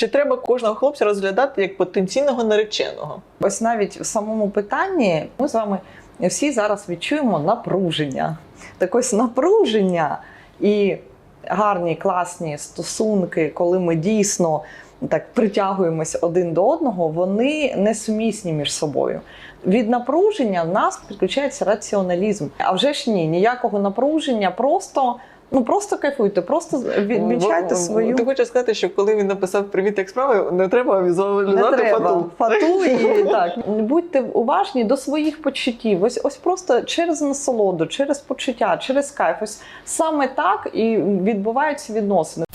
Чи треба кожного хлопця розглядати як потенційного нареченого? Ось навіть в самому питанні ми з вами всі зараз відчуємо напруження. Так ось напруження і гарні, класні стосунки, коли ми дійсно так притягуємось один до одного, вони несумісні між собою. Від напруження в нас підключається раціоналізм. А вже ж ні, ніякого напруження, просто. Ну просто кайфуйте, просто відмічайте Бо- свою Ти хочеш сказати, що коли він написав привіт як справи, не треба візуалізувати не треба. фату. Фату і так. Будьте уважні до своїх почуттів. Ось ось просто через насолоду, через почуття, через кайф. Ось саме так і відбуваються відносини.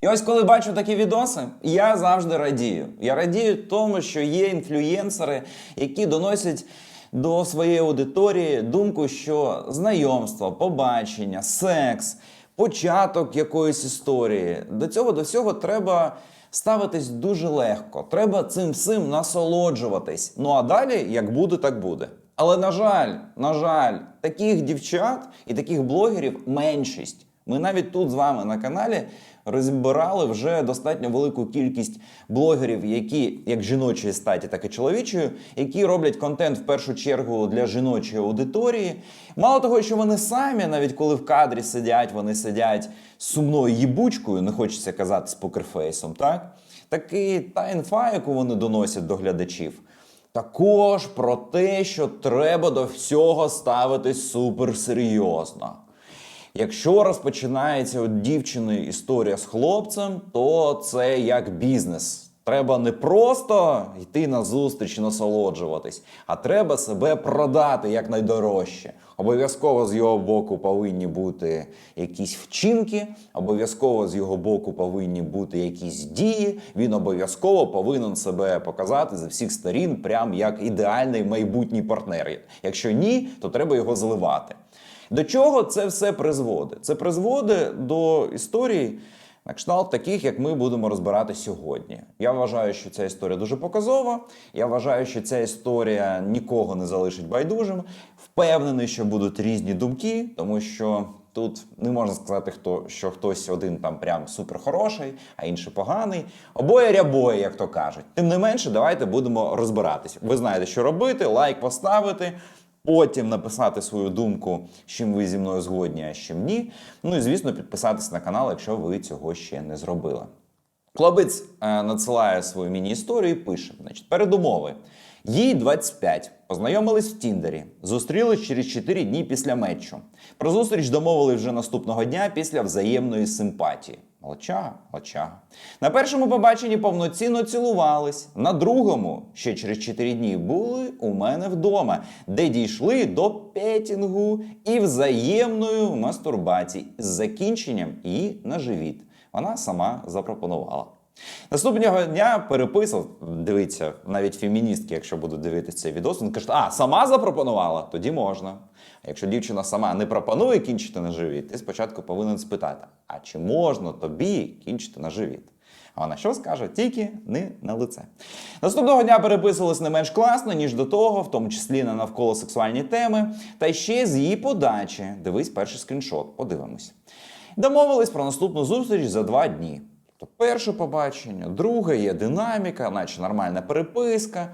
І ось коли бачу такі відоси, я завжди радію. Я радію тому, що є інфлюєнсери, які доносять до своєї аудиторії думку, що знайомство, побачення, секс, початок якоїсь історії. До цього до всього треба ставитись дуже легко. Треба цим всім насолоджуватись. Ну а далі, як буде, так буде. Але на жаль, на жаль, таких дівчат і таких блогерів меншість. Ми навіть тут з вами на каналі розбирали вже достатньо велику кількість блогерів, які як жіночої статі, так і чоловічої, які роблять контент в першу чергу для жіночої аудиторії. Мало того, що вони самі, навіть коли в кадрі сидять, вони сидять з сумною їбучкою, не хочеться казати з покерфейсом, так? Так і та інфа, яку вони доносять до глядачів. Також про те, що треба до всього ставитись суперсерйозно. Якщо розпочинається у дівчини історія з хлопцем, то це як бізнес. Треба не просто йти на зустріч і насолоджуватись, а треба себе продати як найдорожче. Обов'язково з його боку повинні бути якісь вчинки, обов'язково з його боку повинні бути якісь дії. Він обов'язково повинен себе показати з всіх сторін, прям як ідеальний майбутній партнер. Якщо ні, то треба його зливати. До чого це все призводить? Це призводить до історії на кшталт таких, як ми будемо розбирати сьогодні. Я вважаю, що ця історія дуже показова. Я вважаю, що ця історія нікого не залишить байдужим. Впевнений, що будуть різні думки, тому що. Тут не можна сказати, хто що хтось один там прям супер хороший, а інший поганий. Обоє рябоє, як то кажуть. Тим не менше, давайте будемо розбиратися. Ви знаєте, що робити, лайк поставити, потім написати свою думку, з чим ви зі мною згодні, а з чим ні. Ну і звісно, підписатись на канал, якщо ви цього ще не зробили. Хлопець е, надсилає свою міні-історію і пише: значить, передумови. Їй 25. Познайомились в Тіндері. Зустрілись через 4 дні після матчу. Про зустріч домовили вже наступного дня після взаємної симпатії. Молодчага, молодчага. На першому побаченні повноцінно цілувались. На другому, ще через 4 дні, були у мене вдома, де дійшли до петінгу і взаємної мастурбації з закінченням і на живіт. Вона сама запропонувала. Наступного дня переписав, дивіться, навіть феміністки, якщо будуть дивитися цей відос, вони кажуть, а сама запропонувала, тоді можна. Якщо дівчина сама не пропонує кінчити на живіт, ти спочатку повинен спитати, а чи можна тобі кінчити на живіт? А вона що скаже? Тільки не на лице. Наступного дня переписувались не менш класно, ніж до того, в тому числі на навколо сексуальні теми, та ще з її подачі. Дивись перший скріншот, подивимось. Домовились про наступну зустріч за два дні. То перше побачення, друге є динаміка, наче нормальна переписка.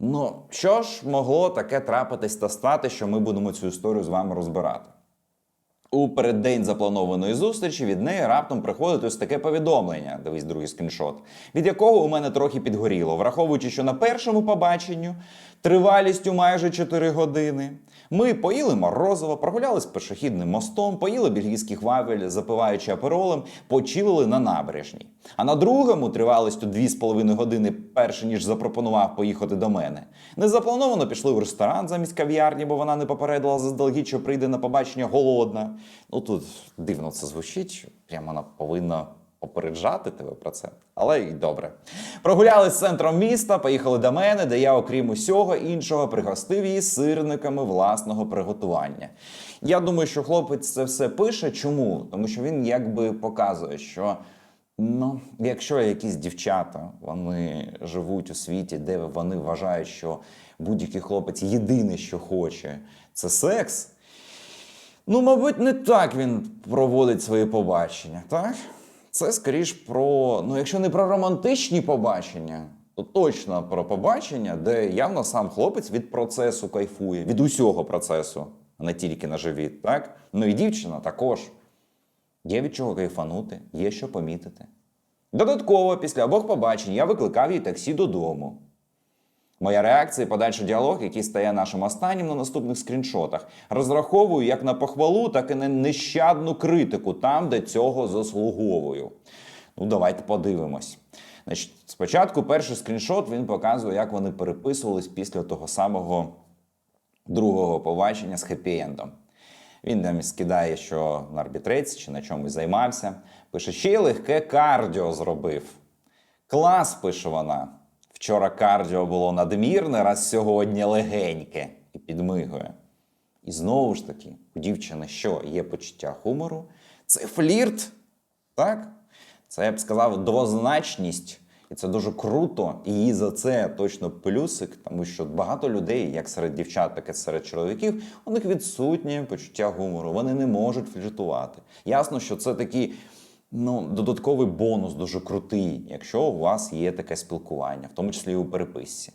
Ну, що ж могло таке трапитись та стати, що ми будемо цю історію з вами розбирати? У переддень запланованої зустрічі від неї раптом приходить ось таке повідомлення. Дивись другий скріншот, від якого у мене трохи підгоріло, враховуючи, що на першому побаченню тривалістю майже 4 години. Ми поїли морозиво, прогулялись пішохідним мостом, поїли бельгійських вафель, запиваючи аперолем, почилили на набережній. А на другому тривалістю 2,5 години, перше ніж запропонував поїхати до мене. Незаплановано пішли в ресторан замість кав'ярні, бо вона не попередила заздалегідь, що прийде на побачення голодна. Ну тут дивно це звучить, прямо вона повинна попереджати тебе про це. Але й добре. Прогулялись центром міста, поїхали до мене, де я, окрім усього іншого, пригостив її сирниками власного приготування. Я думаю, що хлопець це все пише. Чому? Тому що він якби показує, що. Ну, якщо якісь дівчата вони живуть у світі, де вони вважають, що будь-який хлопець єдине, що хоче, це секс. Ну, мабуть, не так він проводить свої побачення, так? Це скоріш про, ну, якщо не про романтичні побачення, то точно про побачення, де явно сам хлопець від процесу кайфує, від усього процесу, а не тільки на живіт, так? Ну і дівчина також. Є від чого кайфанути, є що помітити. Додатково, після обох побачень я викликав їй таксі додому. Моя реакція і подальший діалог, який стає нашим останнім на наступних скріншотах, розраховую як на похвалу, так і на нещадну критику там, де цього заслуговую. Ну, давайте подивимось. Значить, спочатку перший скріншот він показує, як вони переписувались після того самого другого побачення з хеппі-ендом. Він там скидає, що на арбітреці чи на чомусь займався. Пише, ще й легке кардіо зробив. Клас, пише вона. Вчора кардіо було надмірне, раз сьогодні легеньке. І підмигує. І знову ж таки, у дівчини що є почуття гумору? Це флірт. Так? Це я б сказав двозначність. І це дуже круто. І їй за це точно плюсик, тому що багато людей, як серед дівчат, так і серед чоловіків, у них відсутнє почуття гумору. Вони не можуть фліртувати. Ясно, що це такий ну, додатковий бонус, дуже крутий, якщо у вас є таке спілкування, в тому числі і у переписці.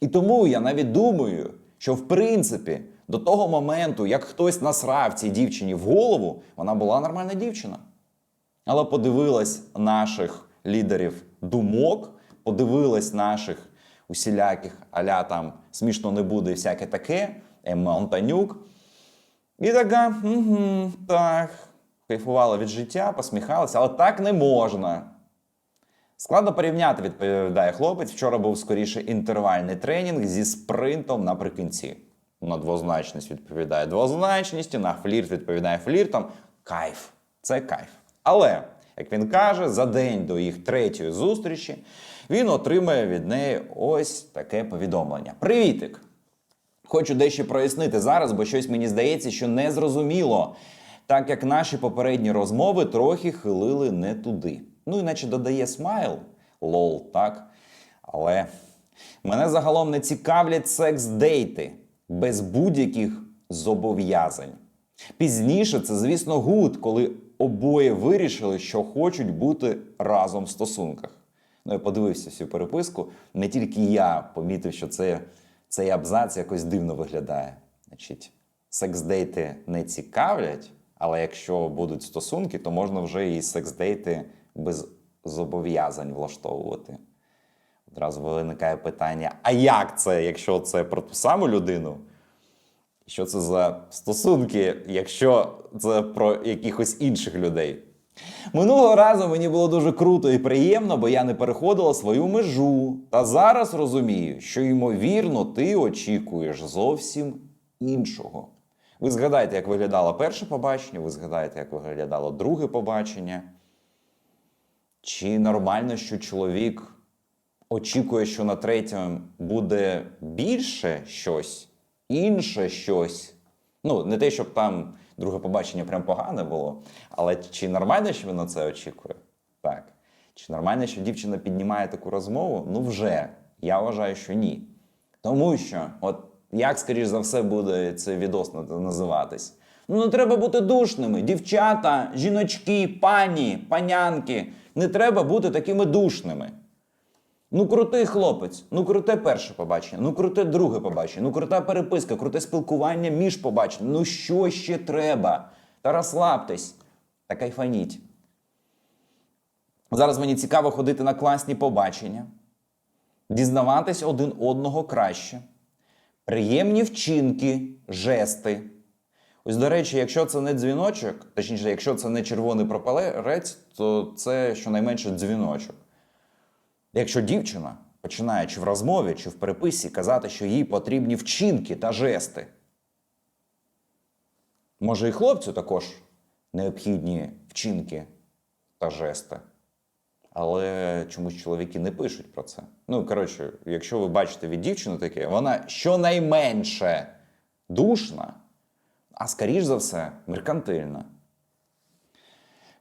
І тому я навіть думаю, що в принципі до того моменту, як хтось насрав цій дівчині в голову, вона була нормальна дівчина. Але подивилась наших лідерів думок, подивилась наших усіляких аля там смішно не буде і всяке таке, Емма. І така, угу, так, кайфувала від життя, посміхалася, але так не можна. Складно порівняти, відповідає хлопець. Вчора був скоріше інтервальний тренінг зі спринтом наприкінці. На двозначність відповідає двозначністю, на флірт відповідає фліртом. Кайф. Це кайф. Але, як він каже, за день до їх третьої зустрічі він отримає від неї ось таке повідомлення: Привітик! Хочу дещо прояснити зараз, бо щось мені здається, що не зрозуміло, так як наші попередні розмови трохи хилили не туди. Ну, іначе додає смайл, лол, так. Але мене загалом не цікавлять секс-дейти без будь-яких зобов'язань. Пізніше це, звісно, гуд, коли обоє вирішили, що хочуть бути разом в стосунках. Ну, я подивився всю переписку. Не тільки я помітив, що це, цей абзац якось дивно виглядає. Значить, секс-дейти не цікавлять, але якщо будуть стосунки, то можна вже і секс-дейти без зобов'язань влаштовувати. Одразу виникає питання: а як це, якщо це про ту саму людину? Що це за стосунки, якщо це про якихось інших людей? Минулого разу мені було дуже круто і приємно, бо я не переходила свою межу. Та зараз розумію, що ймовірно ти очікуєш зовсім іншого. Ви згадаєте, як виглядало перше побачення, ви згадаєте, як виглядало друге побачення. Чи нормально, що чоловік очікує, що на третьому буде більше щось, інше щось? Ну, не те, щоб там друге побачення прям погане було, але чи нормально, що він на це очікує? Так. Чи нормально, що дівчина піднімає таку розмову? Ну, вже. Я вважаю, що ні. Тому що, от як, скоріш за все, буде цей відос називатись? Ну, не треба бути душними. Дівчата, жіночки, пані, панянки. Не треба бути такими душними. Ну, крутий хлопець, ну круте перше побачення, ну круте друге побачення, ну крута переписка, круте спілкування між побаченням. Ну що ще треба? Та розслабтесь та кайфаніть. Зараз мені цікаво ходити на класні побачення, дізнаватись один одного краще, приємні вчинки, жести. Ось, до речі, якщо це не дзвіночок, точніше, якщо це не червоний пропалець, то це щонайменше дзвіночок. Якщо дівчина починає чи в розмові, чи в переписці казати, що їй потрібні вчинки та жести, може і хлопцю також необхідні вчинки та жести. Але чомусь чоловіки не пишуть про це. Ну, коротше, якщо ви бачите від дівчини таке, вона щонайменше душна, а скоріш за все, меркантильна.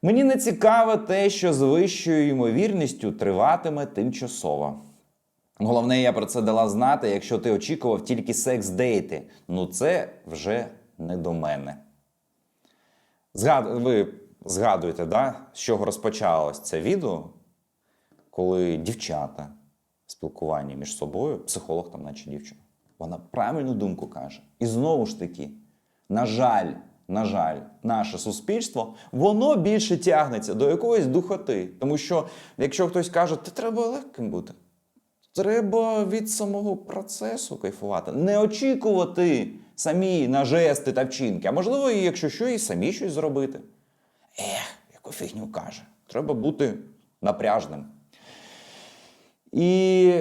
Мені не цікаве те, що з вищою ймовірністю триватиме тимчасово. Головне, я про це дала знати, якщо ти очікував тільки секс-дейти. Ну це вже не до мене. Згад... Ви згадуєте, да, з чого розпочалось це відео, коли дівчата в спілкуванні між собою, психолог там, наче дівчина, вона правильну думку каже. І знову ж таки, на жаль, на жаль, наше суспільство, воно більше тягнеться до якоїсь духоти. Тому що, якщо хтось каже, ти треба легким бути, Треба від самого процесу кайфувати, не очікувати самі на жести та вчинки. А можливо, і якщо що, і самі щось зробити. Ех, яку фігню каже. Треба бути напряжним. І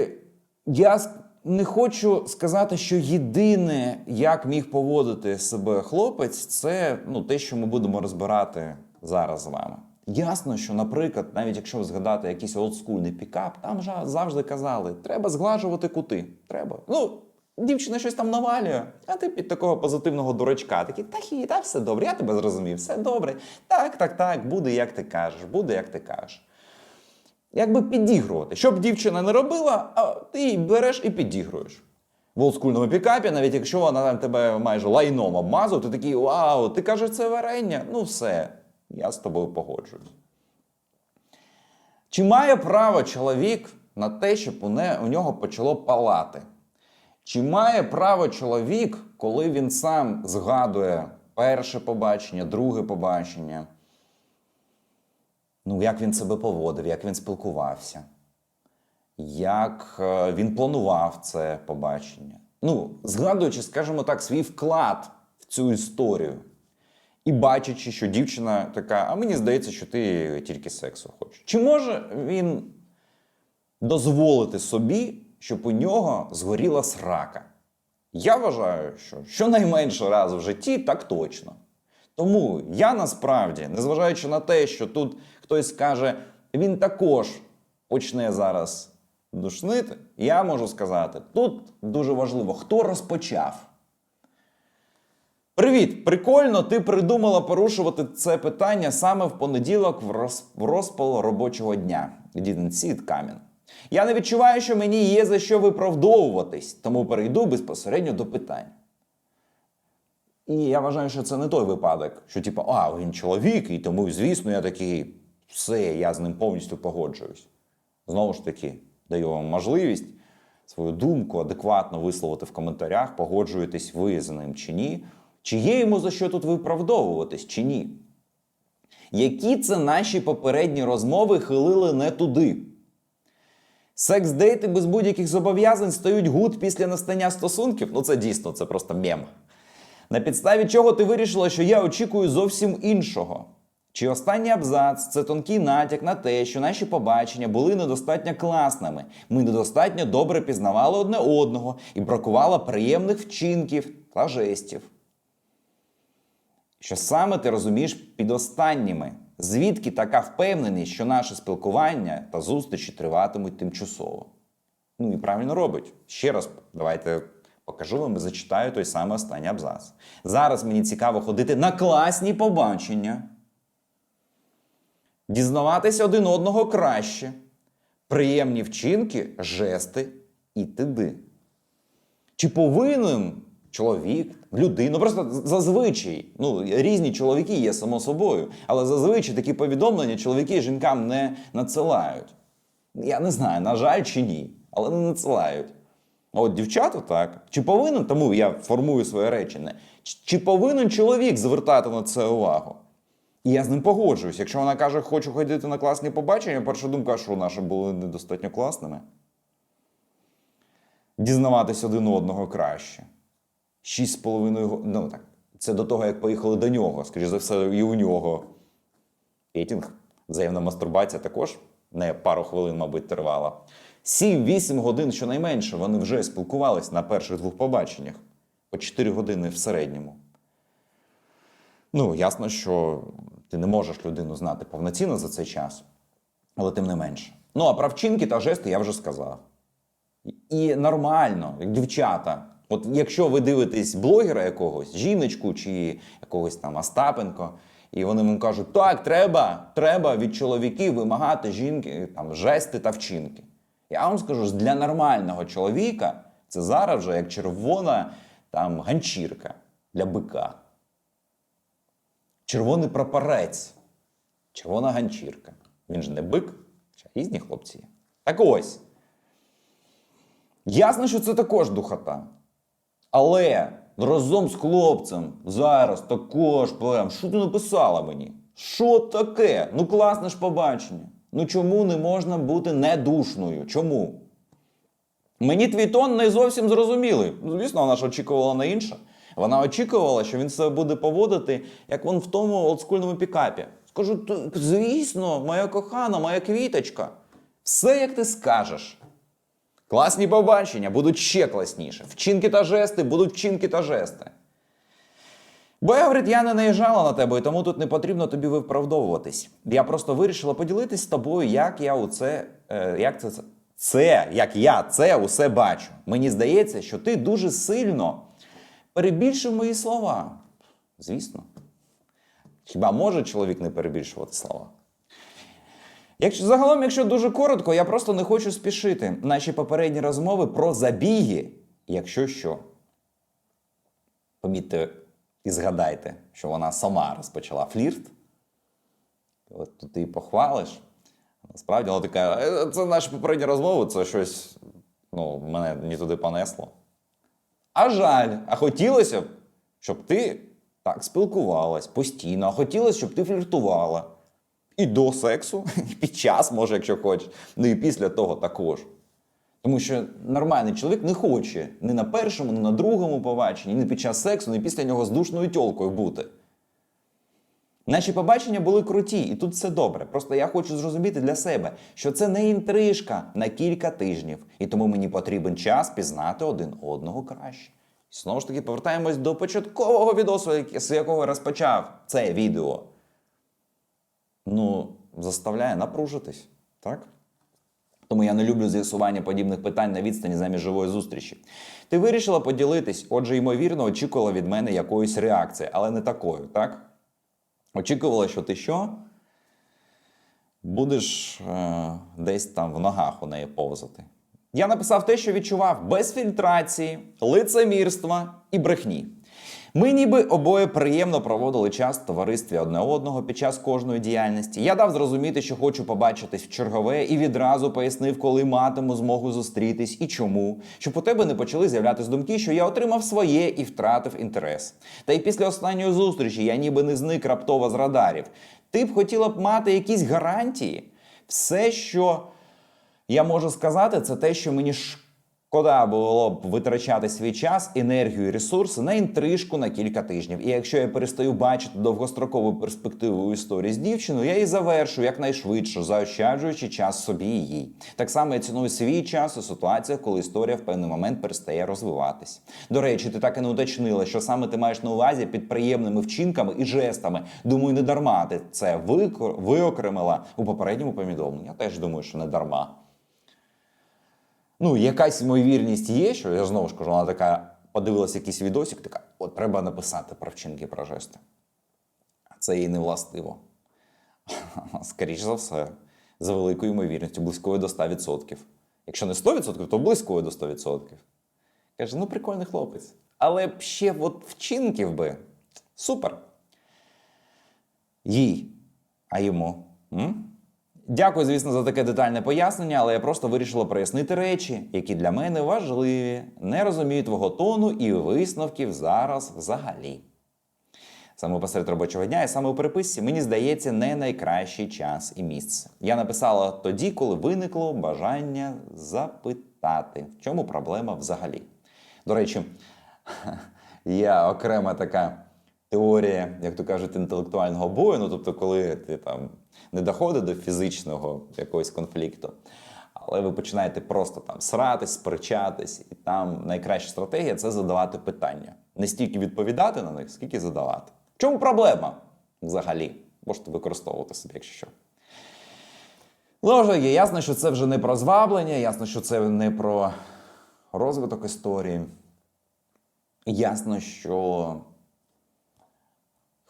я не хочу сказати, що єдине, як міг поводити себе хлопець, це ну, те, що ми будемо розбирати зараз з вами. Ясно, що, наприклад, навіть якщо згадати якийсь олдскульний пікап, там жа- завжди казали, треба зглажувати кути. Треба. Ну, дівчина щось там навалює, а ти під такого позитивного дурачка такий, та хі, та все добре, я тебе зрозумів, все добре. Так, так, так, буде, як ти кажеш, буде, як ти кажеш якби підігрувати. Щоб дівчина не робила, а ти її береш і підігруєш. В олдскульному пікапі, навіть якщо вона там тебе майже лайном обмазує, ти такий вау, ти кажеш, це варення. Ну все, я з тобою погоджуюсь. Чи має право чоловік на те, щоб у, нього почало палати? Чи має право чоловік, коли він сам згадує перше побачення, друге побачення? Ну, як він себе поводив, як він спілкувався, як е, він планував це побачення. Ну, згадуючи, скажімо так, свій вклад в цю історію. І бачачи, що дівчина така, а мені здається, що ти тільки сексу хочеш. Чи може він дозволити собі, щоб у нього згоріла срака? Я вважаю, що щонайменше раз в житті так точно. Тому я насправді, незважаючи на те, що тут хтось скаже, він також почне зараз душнити, я можу сказати, тут дуже важливо, хто розпочав. Привіт! Прикольно, ти придумала порушувати це питання саме в понеділок в, роз... в розпал робочого дня. It coming. Я не відчуваю, що мені є за що виправдовуватись, тому перейду безпосередньо до питань. І я вважаю, що це не той випадок, що типу, а, він чоловік, і тому, звісно, я такий, все, я з ним повністю погоджуюсь. Знову ж таки, даю вам можливість свою думку адекватно висловити в коментарях, погоджуєтесь ви з ним чи ні, чи є йому за що тут виправдовуватись, чи ні. Які це наші попередні розмови хилили не туди? Секс-дейти без будь-яких зобов'язань стають гуд після настання стосунків? Ну це дійсно, це просто мем. На підставі чого ти вирішила, що я очікую зовсім іншого? Чи останній абзац це тонкий натяк на те, що наші побачення були недостатньо класними, ми недостатньо добре пізнавали одне одного і бракувало приємних вчинків та жестів? Що саме ти розумієш під останніми? Звідки така впевненість, що наше спілкування та зустрічі триватимуть тимчасово? Ну і правильно робить. Ще раз давайте покажу вам і зачитаю той самий останній абзац. Зараз мені цікаво ходити на класні побачення, дізнаватися один одного краще, приємні вчинки, жести і т.д. Чи повинен чоловік, людина, просто зазвичай, ну, різні чоловіки є само собою, але зазвичай такі повідомлення чоловіки жінкам не надсилають. Я не знаю, на жаль чи ні, але не надсилають. А От дівчата так. Чи повинен, тому я формую своє речення, чи- повинен чоловік звертати на це увагу? І я з ним погоджуюсь. Якщо вона каже, хочу ходити на класні побачення, перша думка, що наші були недостатньо класними. Дізнаватись один одного краще. Шість з половиною Ну так, це до того, як поїхали до нього. Скоріше за все, і у нього. Петінг, взаємна мастурбація також не пару хвилин, мабуть, тривала. 7-8 годин щонайменше вони вже спілкувались на перших двох побаченнях. По 4 години в середньому. Ну, ясно, що ти не можеш людину знати повноцінно за цей час, але тим не менше. Ну, а про вчинки та жести я вже сказав. І нормально, як дівчата. От якщо ви дивитесь блогера якогось, жіночку чи якогось там Остапенко, і вони вам кажуть, так, треба, треба від чоловіків вимагати жінки там, жести та вчинки. Я вам скажу, для нормального чоловіка це зараз вже як червона там, ганчірка для бика. Червоний прапорець червона ганчірка. Він ж не бик, ще різні хлопці. Так ось. Ясно, що це також духота. Але разом з хлопцем зараз також прям, що ти написала мені? Що таке? Ну класне ж побачення. Ну чому не можна бути недушною? Чому? Мені твій тон не зовсім зрозумілий. Звісно, вона ж очікувала на інше. Вона очікувала, що він себе буде поводити, як він в тому олдскульному пікапі. Скажу, звісно, моя кохана, моя квіточка. Все як ти скажеш. Класні побачення будуть ще класніше. Вчинки та жести будуть вчинки та жести. Бо я говорить, я не наїжджала на тебе, і тому тут не потрібно тобі виправдовуватись. Я просто вирішила поділитись з тобою, як я у це, е, як це, це, як я це усе бачу. Мені здається, що ти дуже сильно перебільшив мої слова. Звісно. Хіба може чоловік не перебільшувати слова? Якщо загалом, якщо дуже коротко, я просто не хочу спішити. Наші попередні розмови про забіги, якщо що. Помітьте і згадайте, що вона сама розпочала флірт. От тут ти її похвалиш. Насправді вона така, «Е, це наші попередні розмови, це щось ну, мене не туди понесло. А жаль, а хотілося б, щоб ти так спілкувалась постійно, а хотілося, щоб ти фліртувала. І до сексу, і під час, може, якщо хочеш, ну і після того також. Тому що нормальний чоловік не хоче ні на першому, ні на другому побаченні, ні під час сексу, ні після нього з душною тьолкою бути. Наші побачення були круті, і тут все добре. Просто я хочу зрозуміти для себе, що це не інтрижка на кілька тижнів, і тому мені потрібен час пізнати один одного краще. І знову ж таки повертаємось до початкового відосу, з якого розпочав це відео. Ну, заставляє напружитись, так? Тому я не люблю з'ясування подібних питань на відстані замість живої зустрічі. Ти вирішила поділитись, отже, ймовірно, очікувала від мене якоїсь реакції, але не такою, так? Очікувала, що ти що? Будеш е, десь там в ногах у неї повзати. Я написав те, що відчував без фільтрації, лицемірства і брехні. Ми ніби обоє приємно проводили час в товаристві одне одного під час кожної діяльності. Я дав зрозуміти, що хочу побачитись в чергове, і відразу пояснив, коли матиму змогу зустрітись і чому, щоб у тебе не почали з'являтися думки, що я отримав своє і втратив інтерес. Та й після останньої зустрічі я ніби не зник раптово з радарів. Ти б хотіла б мати якісь гарантії. Все, що я можу сказати, це те, що мені шкода було б витрачати свій час, енергію і ресурси на інтрижку на кілька тижнів. І якщо я перестаю бачити довгострокову перспективу історії з дівчиною, я її завершу якнайшвидше, заощаджуючи час собі і їй. Так само я ціную свій час у ситуаціях, коли історія в певний момент перестає розвиватись. До речі, ти так і не уточнила, що саме ти маєш на увазі під приємними вчинками і жестами. Думаю, не дарма ти це виокремила у попередньому повідомленні. Я теж думаю, що не дарма. Ну, якась ймовірність є, що я знову ж кажу, вона така подивилася якийсь відосик, така, от треба написати про вчинки про жести. Це їй не властиво. Скоріше за все, за великою ймовірністю, близькою до 100%. Якщо не 100%, то близькою до 100%. Каже, ну прикольний хлопець. Але б ще от вчинків би. Супер. Їй, а йому. М? Дякую, звісно, за таке детальне пояснення, але я просто вирішила прояснити речі, які для мене важливі. Не розумію твого тону і висновків зараз взагалі. Саме посеред робочого дня і саме у переписці, мені здається, не найкращий час і місце. Я написала тоді, коли виникло бажання запитати, в чому проблема взагалі. До речі, є окрема така теорія, як то кажуть, інтелектуального бою. Ну, тобто, коли ти там не доходить до фізичного якогось конфлікту, але ви починаєте просто там сратись, сперечатись, і там найкраща стратегія це задавати питання. Не стільки відповідати на них, скільки задавати. В чому проблема взагалі? Можете використовувати собі, якщо що. Знову ж таки, ясно, що це вже не про зваблення, ясно, що це не про розвиток історії. Ясно, що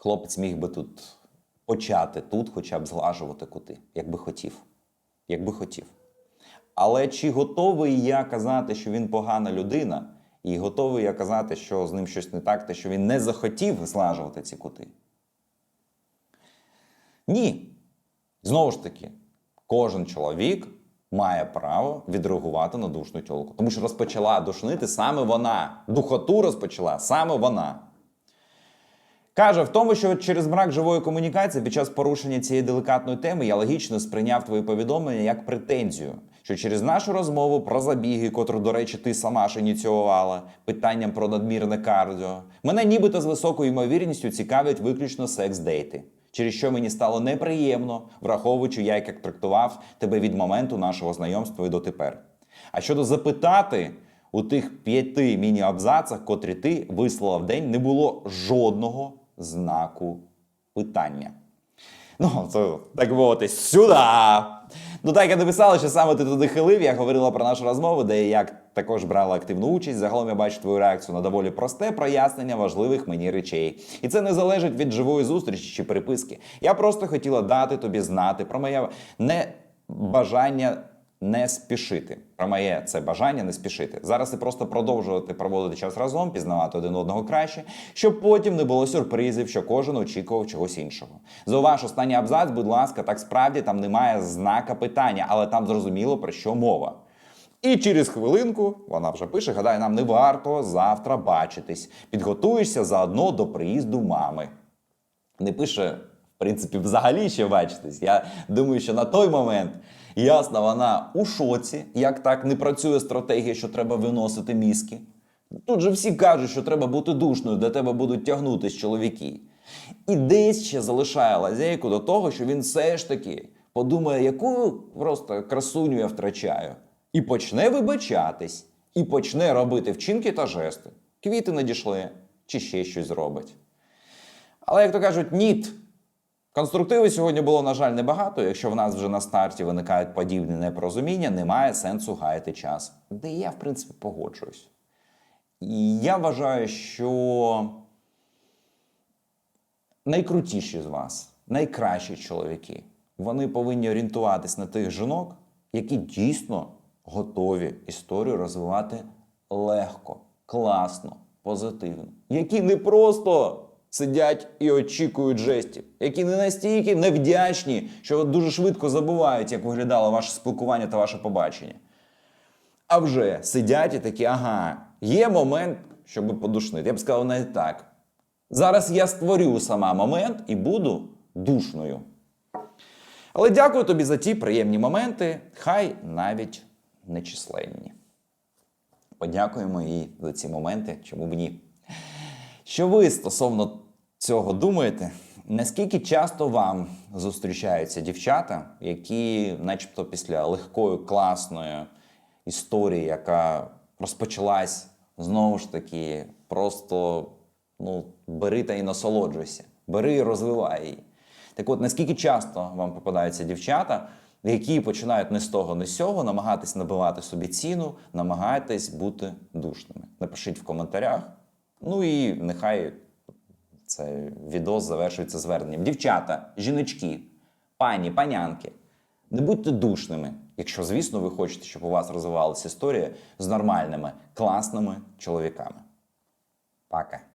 хлопець міг би тут почати тут хоча б зглажувати кути, як би хотів. Як би хотів. Але чи готовий я казати, що він погана людина, і готовий я казати, що з ним щось не так, те, що він не захотів зглажувати ці кути? Ні. Знову ж таки, кожен чоловік має право відреагувати на душну тілку. Тому що розпочала душнити саме вона. Духоту розпочала саме вона. Каже в тому, що через брак живої комунікації під час порушення цієї делікатної теми я логічно сприйняв твої повідомлення як претензію, що через нашу розмову про забіги, котру, до речі, ти сама ж ініціювала, питанням про надмірне кардіо, мене нібито з високою ймовірністю цікавлять виключно секс-дейти, через що мені стало неприємно, враховуючи, я як трактував тебе від моменту нашого знайомства і дотепер. А щодо запитати, у тих п'яти міні-абзацах, котрі ти вислала в день, не було жодного знаку питання. Ну, це так мовити, сюди. Ну так я написала, що саме ти туди хилив. Я говорила про нашу розмову, де я також брала активну участь. Загалом я бачу твою реакцію на доволі просте прояснення важливих мені речей. І це не залежить від живої зустрічі чи переписки. Я просто хотіла дати тобі знати про моє небажання не спішити. Про моє це бажання не спішити. Зараз і просто продовжувати проводити час разом, пізнавати один одного краще, щоб потім не було сюрпризів, що кожен очікував чогось іншого. Зауваж останній абзац, будь ласка, так справді там немає знака питання, але там зрозуміло про що мова. І через хвилинку вона вже пише: гадаю, нам не варто завтра бачитись. Підготуєшся заодно до приїзду мами не пише, в принципі, взагалі ще бачитись. Я думаю, що на той момент ясно, вона у шоці, як так не працює стратегія, що треба виносити мізки. Тут же всі кажуть, що треба бути душною, де тебе будуть тягнутись чоловіки. І десь ще залишає лазейку до того, що він все ж таки подумає, яку просто красуню я втрачаю. І почне вибачатись, і почне робити вчинки та жести. Квіти надійшли, чи ще щось зробить. Але як то кажуть, ніт. Конструктиву сьогодні було, на жаль, небагато. Якщо в нас вже на старті виникають подібні непорозуміння, немає сенсу гаяти час. Де я, в принципі, погоджуюсь. І я вважаю, що найкрутіші з вас, найкращі чоловіки, вони повинні орієнтуватись на тих жінок, які дійсно готові історію розвивати легко, класно, позитивно, які не просто сидять і очікують жестів, які не настільки невдячні, що дуже швидко забувають, як виглядало ваше спілкування та ваше побачення. А вже сидять і такі, ага, є момент, щоб подушнити. Я б сказав навіть так. Зараз я створю сама момент і буду душною. Але дякую тобі за ті приємні моменти, хай навіть нечисленні. Подякуємо і за ці моменти, чому б ні. Що ви стосовно цього думаєте? Наскільки часто вам зустрічаються дівчата, які, начебто, після легкої, класної історії, яка розпочалась знову ж таки, просто ну, бери та і насолоджуйся, бери і розвивай її. Так от, наскільки часто вам попадаються дівчата, які починають не з того, не з сього, намагатись набивати собі ціну, намагатись бути душними? Напишіть в коментарях. Ну і нехай це відос завершується зверненням. Дівчата, жіночки, пані, панянки, не будьте душними, якщо, звісно, ви хочете, щоб у вас розвивалася історія з нормальними, класними чоловіками. Пока.